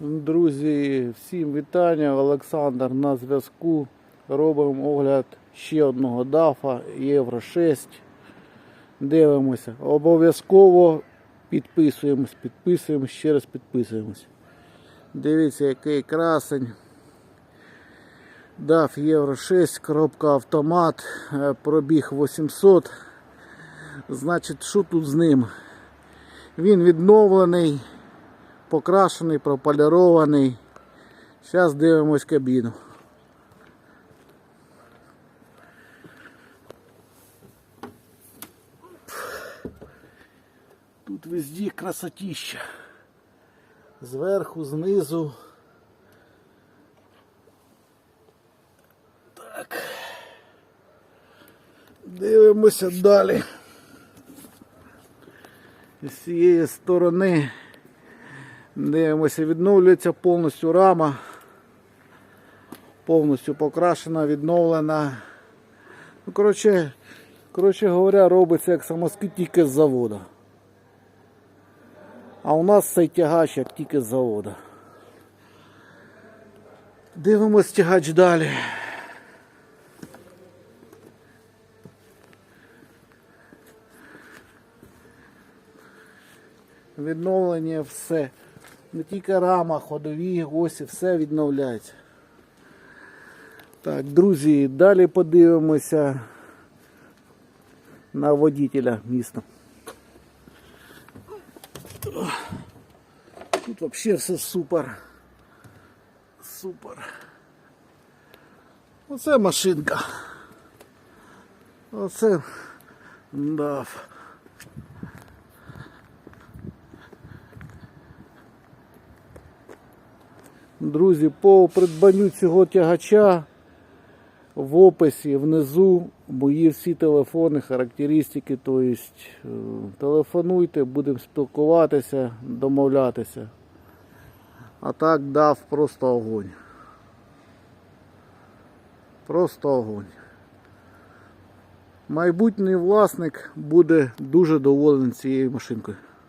Друзі, всім вітання. Олександр на зв'язку. Робимо огляд ще одного дафа Євро 6. Дивимося. Обов'язково підписуємось, підписуємось, ще раз підписуємось. Дивіться, який красень. DAF Євро 6, коробка автомат, е, пробіг 800. Значить, що тут з ним? Він відновлений, покрашений, прополірований. Зараз дивимось кабіну. Тут везде красотища. Зверху, знизу. Так. Дивимося далі. З цієї сторони дивимося, відновлюється повністю рама. Повністю покрашена, відновлена. Ну, коротше, коротше говоря, робиться як самоскид тільки з заводу. А у нас цей тягач як тільки з заводу. Дивимось тягач далі. Відновлення все. Не тільки рама, ходові, осі, все відновляється. Так, друзі, далі подивимося на водителя міста. Тут взагалі все супер. Супер. Оце машинка. Оце да. Друзі, по придбанню цього тягача в описі внизу мої всі телефони, характеристики. Тобто телефонуйте, будемо спілкуватися, домовлятися. А так дав просто огонь. Просто огонь. Майбутній власник буде дуже доволений цією машинкою.